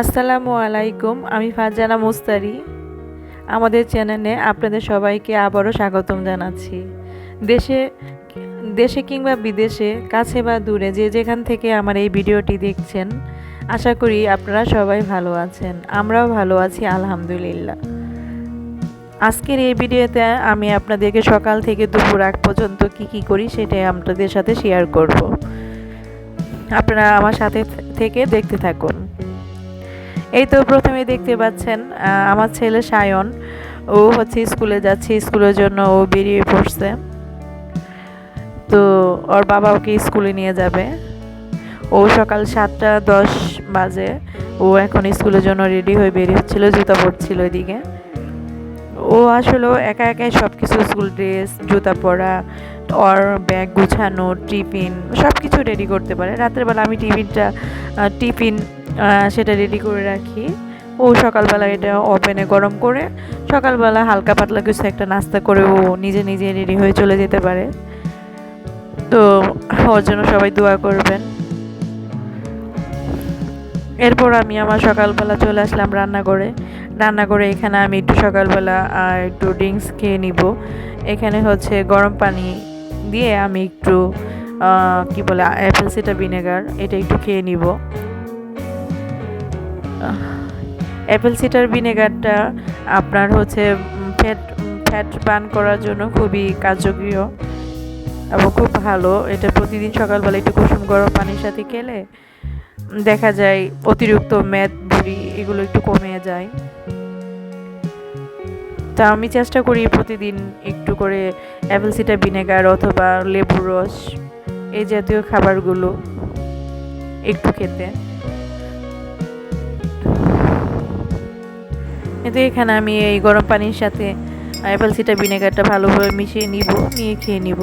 আসসালামু আলাইকুম, আমি ফারজানা মুস্তারি। আমাদের চ্যানেলে আপনাদের সবাইকে আবারও স্বাগতম জানাচ্ছি। দেশে দেশে কিংবা বিদেশে, কাছে বা দূরে, যে যেখান থেকে আমার এই ভিডিওটি দেখছেন, আশা করি আপনারা সবাই ভালো আছেন। আমরাও ভালো আছি, আলহামদুলিল্লাহ। আজকের এই ভিডিওতে আমি আপনাদেরকে সকাল থেকে দুপুর আগ পর্যন্ত কি কি করি সেটাই আপনাদের সাথে শেয়ার করব। আপনারা আমার সাথে থেকে দেখতে থাকুন। এই তো প্রথমে দেখতে পাচ্ছেন আমার ছেলে সায়ন। ও হচ্ছে স্কুলে যাচ্ছে, স্কুলের জন্য ও বেরিয়ে পড়ছে। তো ওর বাবা ওকে স্কুলে নিয়ে যাবে। ও সকাল সাতটা দশ বাজে। ও এখন স্কুলের জন্য রেডি হয়ে বেরিয়ে হচ্ছিল, জুতা পরছিল ওইদিকে। ও আসলে একা একাই সব কিছু স্কুল ড্রেস, জুতা পরা, ওর ব্যাগ গুছানো, টিফিন সব কিছু রেডি করতে পারে। রাতের বেলা আমি টিফিনটা টিফিন সেটা রেডি করে রাখি। ও সকালবেলা এটা ওভেনে গরম করে, সকালবেলা হালকা পাতলা কিছু একটা নাস্তা করে ও নিজে নিজে রেডি হয়ে চলে যেতে পারে। তো ওর জন্য সবাই দোয়া করবেন। এরপর আমি আমার সকালবেলা চলে আসলাম রান্না করে রান্না করে এখানে আমি একটু সকালবেলা একটু ড্রিঙ্কস খেয়ে নিব। এখানে হচ্ছে গরম পানি দিয়ে আমি একটু কি বলে অ্যাপেল সিটা ভিনেগার এটা একটু খেয়ে নিব। অ্যাপেল সিটার ভিনেগারটা আপনার হচ্ছে ফ্যাট ফ্যাট পান করার জন্য খুবই কার্যকরী এবং খুব ভালো। এটা প্রতিদিন সকালবেলা একটু কুসুম গরম পানির সাথে খেলে দেখা যায় অতিরিক্ত মেদ বুড়ি এগুলো একটু কমে যায়। তা আমি চেষ্টা করি প্রতিদিন একটু করে অ্যাপেল সিটার ভিনেগার অথবা লেবুর রস, এই জাতীয় খাবারগুলো একটু খেতে। কিন্তু এখানে আমি এই গরম পানির সাথে অ্যাপেল সিটা ভিনেগারটা ভালোভাবে মিশিয়ে নিব, নিয়ে খেয়ে নিব।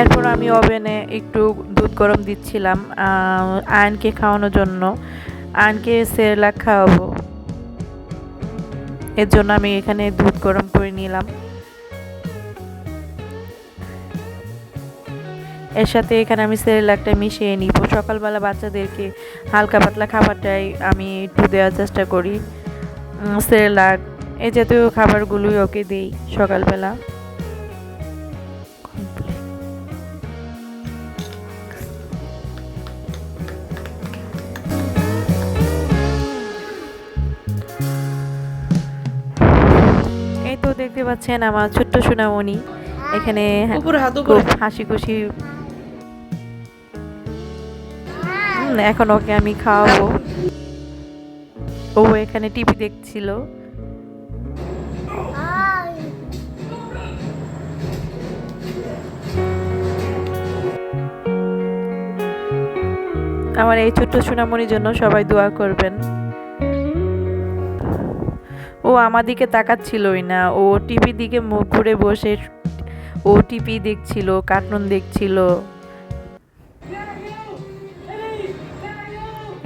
এরপর আমি ওভেনে একটু দুধ গরম দিচ্ছিলাম আয়নকে খাওয়ানোর জন্য। আয়নকে সেরেলাক খাওয়াবো। এর জন্য আমি এখানে দুধ গরম করে নিলাম। এর সাথে এখানে আমি সেরেলাকটা মিশিয়ে নিব। সকালবেলা বাচ্চাদেরকে হালকা পাতলা খাবারটাই আমি একটু দেওয়ার চেষ্টা করি। সেরেলাক, এই জাতীয় খাবারগুলোই ওকে দিই সকালবেলা। তো দেখতে পাচ্ছেন আমার ছোট্ট সোনামণি। এখানে খুব হাসি খুশি এখন ওকে আমি খাওয়াবো। ও এখানে টিভি দেখছিল। আমার এই ছোট্ট সোনামণির জন্য সবাই দোয়া করবেন। ও আমার দিকে তাকাচ্ছিলই না। ও টিভির দিকে মুখ ঘুরে বসে, ও টিভি দেখছিল, কার্টুন দেখছিল।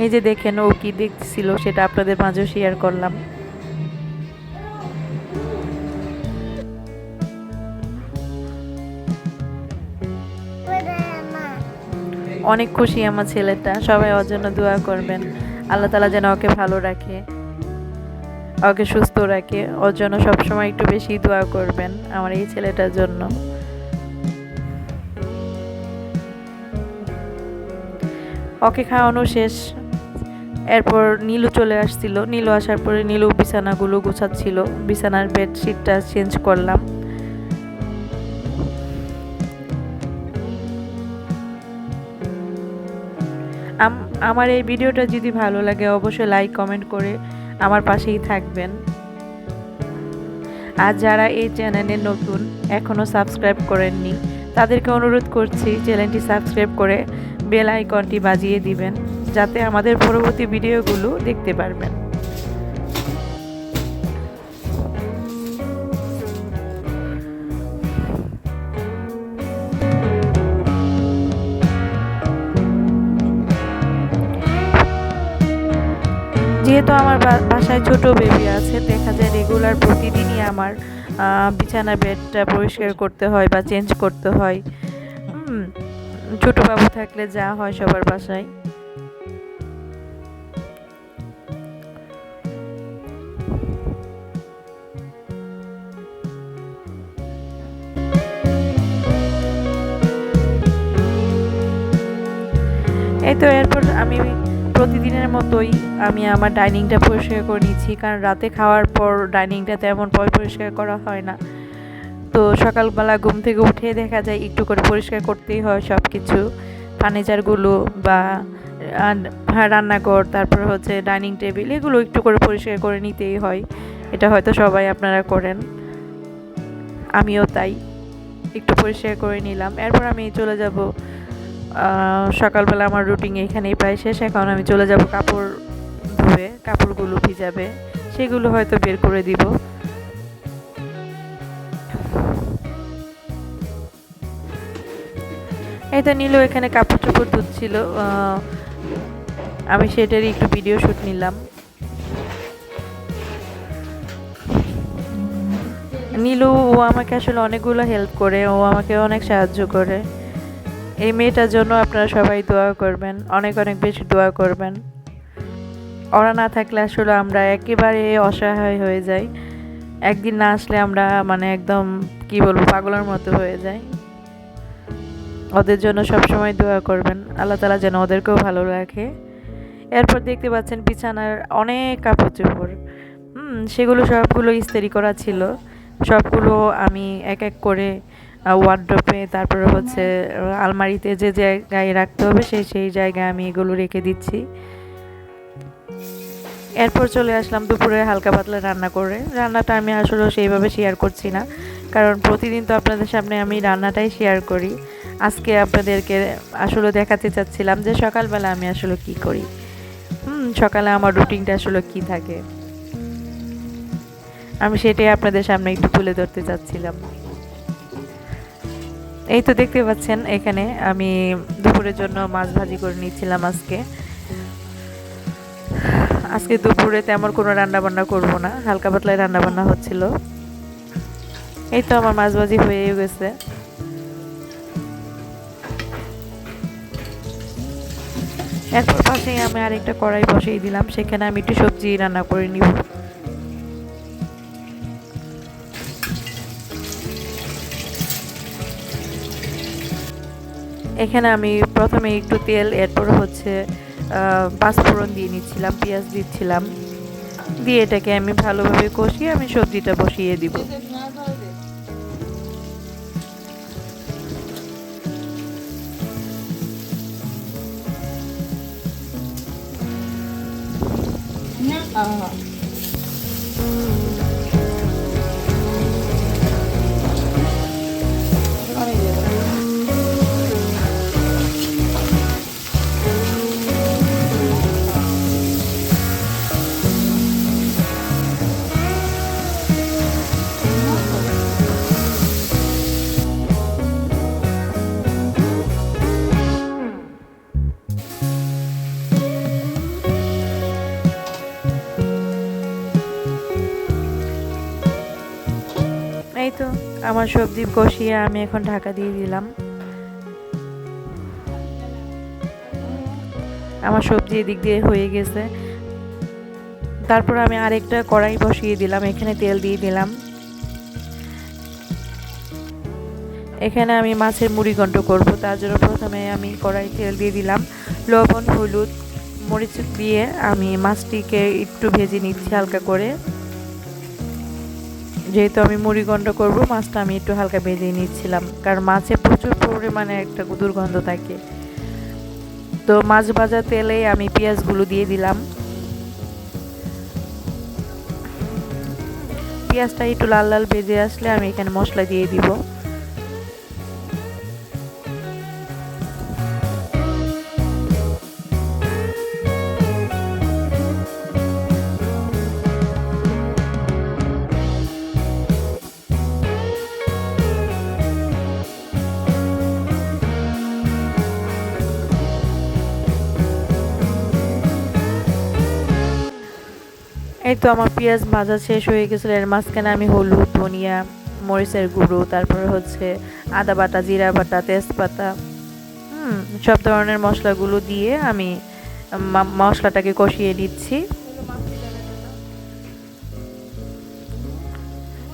এই যে দেখেন, ও কি দেখছিল সেটা আপনাদের মাঝে শেয়ার করলাম। অনেক খুশি আমার ছেলেটা, সবাই ওর জন্য দোয়া করবেন। আল্লাহ তালা যেন ওকে ভালো রাখে। ওকে সুস্থ রাখে। ওর জন্য সবসময় একটু বেশি দোয়া করবেন আমার এই ছেলেটার জন্য। ওকে খাওয়ানো শেষ। এরপর নীলু চলে আসছিল। নীলু আসার পরে নীলু বিছানাগুলো গুছাচ্ছিল। বিছানার বেডশিটটা চেঞ্জ করলাম। আম- আমার এই ভিডিওটা যদি ভালো লাগে, অবশ্যই লাইক, কমেন্ট করে আমার পাশেই থাকবেন। আর যারা এই চ্যানেলে নতুন এখনও সাবস্ক্রাইব করেননি, তাদেরকে অনুরোধ করছি চ্যানেলটি সাবস্ক্রাইব করে বেল আইকনটি বাজিয়ে দিবেন, যাতে আমাদের পরবর্তী ভিডিওগুলো দেখতে পারবেন। যেহেতু আমার বাসায় ছোট বেবি আছে, দেখা যায় রেগুলার প্রতিদিনই আমার বিছানা বেডটা পরিষ্কার করতে হয় বা চেঞ্জ করতে হয়। ছোট বাবু থাকলে যা হয় সবার বাসায়। এই তো এরপর আমি প্রতিদিনের মতোই আমি আমার ডাইনিংটা পরিষ্কার করে নিচ্ছি, কারণ রাতে খাওয়ার পর ডাইনিংটা তেমন পরিষ্কার করা হয় না। তো সকালবেলা ঘুম থেকে উঠে দেখা যায় একটু করে পরিষ্কার করতেই হয় সব কিছু ফার্নিচারগুলো বা রান্নাঘর, তারপর হচ্ছে ডাইনিং টেবিল, এগুলো একটু করে পরিষ্কার করে নিতেই হয়। এটা হয়তো সবাই আপনারা করেন। আমিও তাই। একটু পরিষ্কার করে নিলাম। এরপর আমি চলে যাব সকালবেলা আমার রুটিন এখানেই প্রায় শেষ। এখন আমি চলে যাব কাপড় ধুয়ে, কাপড়গুলো ভিজাবে। সেগুলো হয়তো বের করে দিব। তো নীলু এখানে কাপড় চোপড় ধুচ্ছিল। আমি সেটারই একটু ভিডিও শুট নিলাম। নীলু, ও আমাকে আসলে অনেকগুলো হেল্প করে। ও আমাকে অনেক সাহায্য করে। এই মেয়েটার জন্য আপনারা সবাই দোয়া করবেন, অনেক অনেক বেশি দোয়া করবেন। ওরা না থাকলে আসলে আমরা একেবারে অসহায় হয়ে যাই। একদিন না আসলে আমরা মানে একদম, কি বলব, পাগলের মতো হয়ে যাই। ওদের জন্য সব সময় দোয়া করবেন, আল্লাহ তালা যেন ওদেরকেও ভালো রাখে। এরপর দেখতে পাচ্ছেন বিছানার অনেক কাপড় চোপড়। সেগুলো সবগুলো ইস্ত্রি করা ছিল। সবগুলো আমি এক এক করে ওয়ার্ড্রপে তারপরে হচ্ছে আলমারিতে যে জায়গায় রাখতে হবে সেই সেই জায়গায় আমি এগুলো রেখে দিচ্ছি। এরপর চলে আসলাম দুপুরে হালকা পাতলা রান্না করে। রান্নাটা আমি আসলে সেইভাবে শেয়ার করছি না, কারণ প্রতিদিন তো আপনাদের সামনে আমি রান্নাটাই শেয়ার করি। আজকে আপনাদেরকে আসলে দেখাতে চাচ্ছিলাম যে সকালবেলা আমি আসলে কি করি। হুম, সকালে আমার রুটিনটা আসলে কি থাকে। আমি সেটাই আপনাদের সামনে একটু তুলে ধরতে চাচ্ছিলাম। এই তো দেখতে পাচ্ছেন, এখানে আমি দুপুরের জন্য মাছ ভাজি করে নিচ্ছিলাম আজকে। আজকে দুপুরে তেমন কোনো রান্না বান্না করব না, হালকা পাতলায় রান্না বান্না হচ্ছিল। এই তো আমার মাছ ভাজি হয়ে গেছে। এরপর পাশেই আমি আরেকটা কড়াই বসিয়ে দিলাম, সেখানে আমি একটু সবজি রান্না করে নিব। এখানে আমি প্রথমে একটু তেল, এরপর হচ্ছে পাঁচফোড়ন দিয়ে নিচ্ছিলাম, পেঁয়াজ দিচ্ছিলাম। দিয়ে এটাকে আমি ভালোভাবে কষিয়ে আমি সবজিটা বসিয়ে দিব। এই আমার সবজি কষিয়ে আমি এখন ঢাকা দিয়ে দিলাম। আমার সবজি এদিক দিয়ে হয়ে গেছে। তারপর আমি আরেকটা কড়াই বসিয়ে দিলাম, এখানে তেল দিয়ে দিলাম। এখানে আমি মাছের মুড়ি ঘন্ট করব, তার জন্য প্রথমে আমি কড়াই তেল দিয়ে দিলাম। লবণ, হলুদ, মরিচ দিয়ে আমি মাছটিকে একটু ভেজে নিচ্ছি হালকা করে। যেহেতু আমি মুড়িগন্ড করব, মাছটা আমি একটু হালকা ভেজে নিচ্ছিলাম। কারণ মাছে প্রচুর পরিমাণে একটা দুর্গন্ধ থাকে। তো মাছ ভাজা তেলে আমি পেঁয়াজগুলো দিয়ে দিলাম। পেঁয়াজটা একটু লাল লাল বেজে আসলে আমি এখানে মশলা দিয়ে দিব। এই তো আমার পেঁয়াজ ভাজা শেষ হয়ে গেছিল, এর মাঝখানে আমি হলুদ, ধনিয়া, মরিচের গুঁড়ো, তারপরে হচ্ছে আদা বাটা, জিরা বাটা, তেজপাতা, হুম, সব ধরনের মশলাগুলো দিয়ে আমি মশলাটাকে কষিয়ে নিচ্ছি।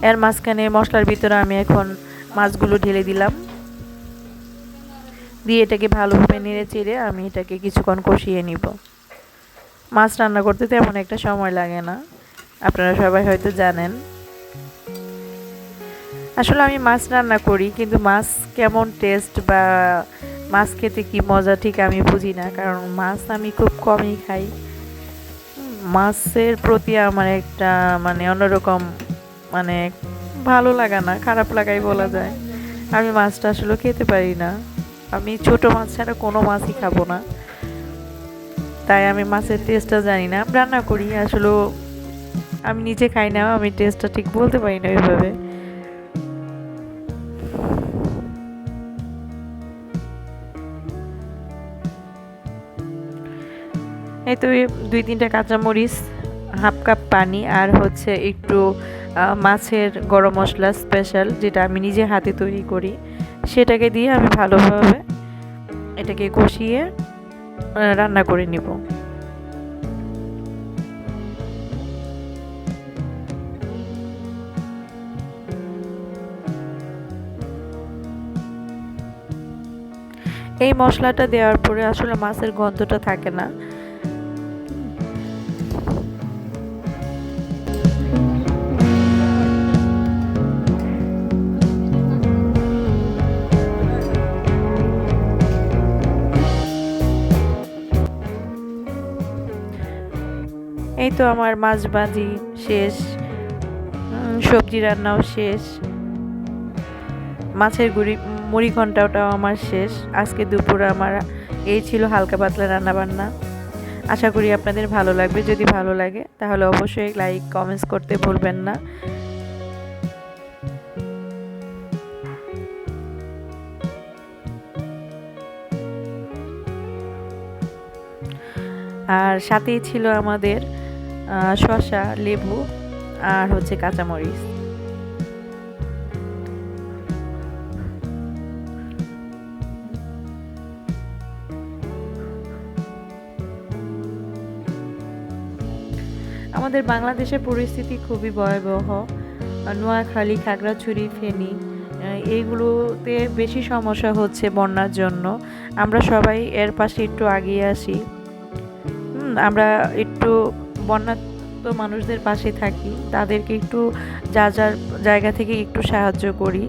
এর মাঝখানে মশলার ভিতরে আমি এখন মাছগুলো ঢেলে দিলাম। দিয়ে এটাকে ভালোভাবে নেড়ে চেড়ে আমি এটাকে কিছুক্ষণ কষিয়ে নিব। মাছ রান্না করতে তেমন একটা সময় লাগে না। আপনারা সবাই হয়তো জানেন। আসলে আমি মাছ রান্না করি, কিন্তু মাছ কেমন টেস্ট বা মাছ খেতে কি মজা ঠিক আমি বুঝি না, কারণ মাছ আমি খুব কমই খাই। মাছের প্রতি আমার একটা মানে অন্যরকম মানে ভালো লাগা না, খারাপ লাগাই বলা যায়। আমি মাছটা আসলে খেতে পারি না। আমি ছোট মাছ ছাড়া কোনো মাছই খাব না। তাই আমি মাছের টেস্টটা জানি না। রান্না করি, আসলে আমি নিজে খাই না, আমি টেস্টটা ঠিক বলতে পারি না ওইভাবে। এই তো দুই তিনটা কাঁচামরিচ, হাফ কাপ পানি আর হচ্ছে একটু মাছের গরম মশলা স্পেশাল যেটা আমি নিজে হাতে তৈরি করি। সেটাকে দিয়ে আমি ভালোভাবে এটাকে কষিয়ে রান্না করে নিব। এই মশলাটা দেওয়ার পরে আসলে মাছের গন্ধটা থাকে না। এই তো আমার মাছ ভাজি শেষ সবজি রান্নাও শেষ, মাছের গুড়ি, মুড়ি ঘন্টাটাও আমার শেষ। আজকে দুপুরে আমার এই ছিল হালকা পাতলা রান্না বান্না আশা করি আপনাদের ভালো লাগবে। যদি ভালো লাগে, তাহলে অবশ্যই লাইক, কমেন্টস করতে ভুলবেন না। আর সাথেই ছিল আমাদের শসা, লেবু আর হচ্ছে কাঁচামরিচ। আমাদের বাংলাদেশের পরিস্থিতি খুবই ভয়াবহ। নোয়াখালী, খাগড়াছড়ি, ফেনী এইগুলোতে বেশি সমস্যা হচ্ছে বন্যার জন্য। আমরা সবাই এর পাশে একটু আগিয়ে আসি। আমরা একটু বন্যাত্ম মানুষদের পাশে থাকি তাদেরকে একটু যা যার জায়গা থেকে একটু সাহায্য করি।